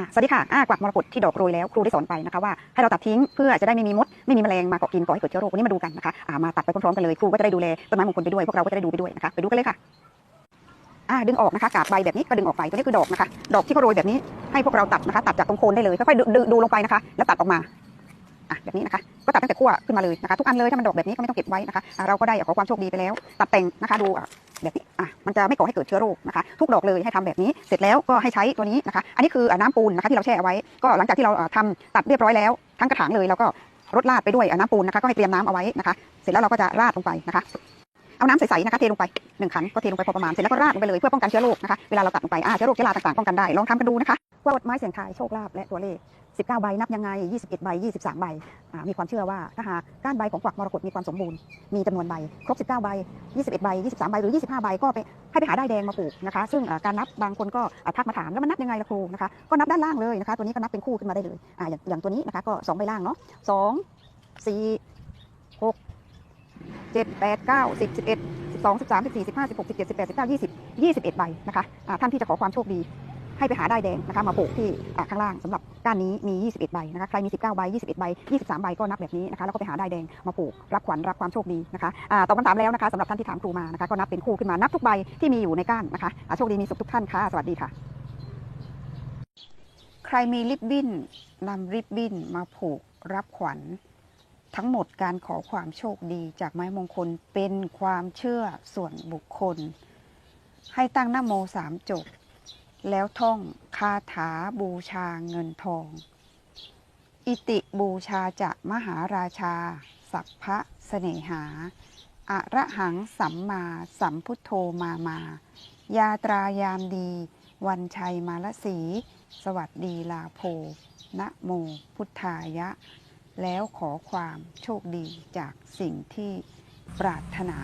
อะสวัสดีค่ะอ่ากวักมรกตที่ดอกโรยแล้วครูได้สอนไปนะคะว่าให้เราตัดทิ้งเพื่อจะได้ไม่มีมดไม่มีแมลงมาเกาะกินก่อให้เกิดเชื้อโรควันนี้มาดูกันนะคะอ่ามาตัดไปพร้อมๆกันเลยครูก็จะได้ดูแลต้นไม้มงคลไปด้วยพวกเราก็จะได้ดูไปด้วยนะคะไปดูกันเลยค่ะอ่าดึงออกนะคะกาบใบแบบนี้ก็ดึงออกไปตัวนี้คือดอกนะคะ ดอกที่เขาโรยแบบนี้ให้พวกเราตัดนะคะ ตัดจากตรงโคนได้เลยค่อยๆดูดูลงไปนะคะ แล้วตัดออกมาอะแบบนี้นะคะก็ตัดตั้งแต่ขั้วขึ้นมาเลยนะคะทุกอันเลยถ้ามันดอกแบบนี้ก็ไม่ต้องเก็บไว้นะคะเราก็ได้ขอความโชคดีไปแล้ว ตัดแต่งนะคะดู แบบนี้อะมันจะไม่ก่อให้เกิดเชื้อโรคนะคะ ทุกดอกเลยให้ทำแบบนี้ เสร็จแล้วก็ให้ใช้ตัวนี้นะคะ อันนี้คือน้ำปูนนะคะที่เราแช่เอาไว้ ก็หลังจากที่เราอะทำตัดเรียบร้อยแล้วทั้งกระถางเลยเราก็รดราดไปด้วยน้ำปูนนะคะก็ให้เตรียมน้ำเอาไว้นะคะ เสร็จแล้วเราก็จะราดลงไปนะคะเอาน้ำใสๆนะคะเทลงไปหนึ่งขันก็เทลงไปพอประมาณเสร็จแล้วก็ราดลงไปเลยเพื่อป้องกันเชื้อโรคนะคะเวลาเราตัดลงไปอ่าเชื้อโรคเชื้อราต่างๆป้องกันได้ลองทำกันดูนะคะ ว่ากฎไม้เสียงทายโชคลาภและตัวเลข 19 ใบนับยังไง 21 ใบ 23 ใบมีความเชื่อว่าถ้าหากก้านใบของกวักมรกตมีความสมบูรณ์มีจำนวนใบ ครบ 19 ใบ 21 ใบ 23 ใบ หรือ 25 ใบ ก็ไปให้ไปหาได้แดงมาปลูกนะคะ ซึ่งการนับบางคนก็อ่าทักมาถามแล้วมันนับยังไงล่ะครูนะคะ ก็นับด้านล่างเลยนะคะ ตัวนี้ก็นับเป็นคู่ขึ้นมาได้เลยออย่างอย่างตัวนี้นะคะก็ 2 ใบล่างเนาะ2 4 6 7 8 9 10 11 12 13 14 15 16 17 18 19 20 21 ใบนะคะอ่าท่านที่จะขอความโชคดี ให้ไปหาได้แดงนะคะมาปลูกที่ข้างล่างสำหรับก้านนี้มี 21 ใบนะคะใครมี 19 ใบ 21 ใบ 23 ใบก็นับแบบนี้นะคะแล้วก็ไปหาได้แดงมาปลูกรับขวัญรับความโชคดีนะคะอ่าตอบคำถามแล้วนะคะสำหรับท่านที่ถามครูมานะคะก็นับเป็นคู่ขึ้นมานับทุกใบที่มีอยู่ในก้านนะคะโชคดีมีสุขทุกท่านค่ะสวัสดีค่ะ ใครมีริบบิ้นนำริบบิ้นมาผูกรับขวัญทั้งหมดการขอความโชคดีจากไม้มงคลเป็นความเชื่อส่วนบุคคล ให้ตั้งนะโมสามจบ แล้วท่องคาถาบูชาเงินทอง อิติบูชาจะมหาราชา สัพพะเสนหาอะระหังสัมมาสัมพุทโธมา มา ยาตรายามดี วันชัยมาลสี สวัสดีลาโภนะโมพุทธายะ แล้วขอความโชคดีจากสิ่งที่ปรารถนา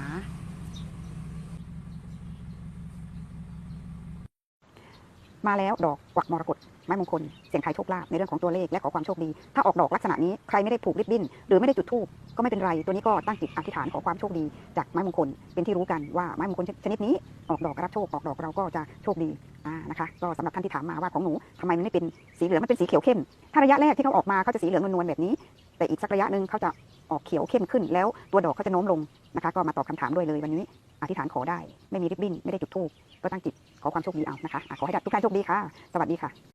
มาแล้วดอกกวักมรกตไม้มงคลเสียงทายโชคลาภในเรื่องของตัวเลขและขอความโชคดี ถ้าออกดอกลักษณะนี้ใครไม่ได้ผูกริบบิ้น หรือไม่ได้จุดธูปก็ไม่เป็นไร ตัวนี้ก็ตั้งจิตอธิษฐานขอความโชคดี จากไม้มงคลเป็นที่รู้กันว่าไม้มงคลชนิดนี้ออกดอกรับโชคออกดอกเราก็จะโชคดีอ่านะคะก็สำหรับท่านที่ถามมาว่าของหนูทำไมมันไม่เป็นสีเหลืองมันเป็นสีเขียวเข้ม ถ้าระยะแรกที่เขาออกมาเขาจะสีเหลืองนวลๆแบบนี้ แต่อีกสักระยะหนึ่งเขาจะออกเขียวเข้มขึ้น แล้วตัวดอกเขาจะโน้มลงนะคะ ก็มาตอบคำถามด้วยเลยวันนี้ ธิษฐานขอได้ ไม่มีริบบิ้น ไม่ได้จุดธูปก็ตั้งจิตขอความโชคดีเอานะคะอะขอให้ทุกท่านโชคดีค่ะ สวัสดีค่ะ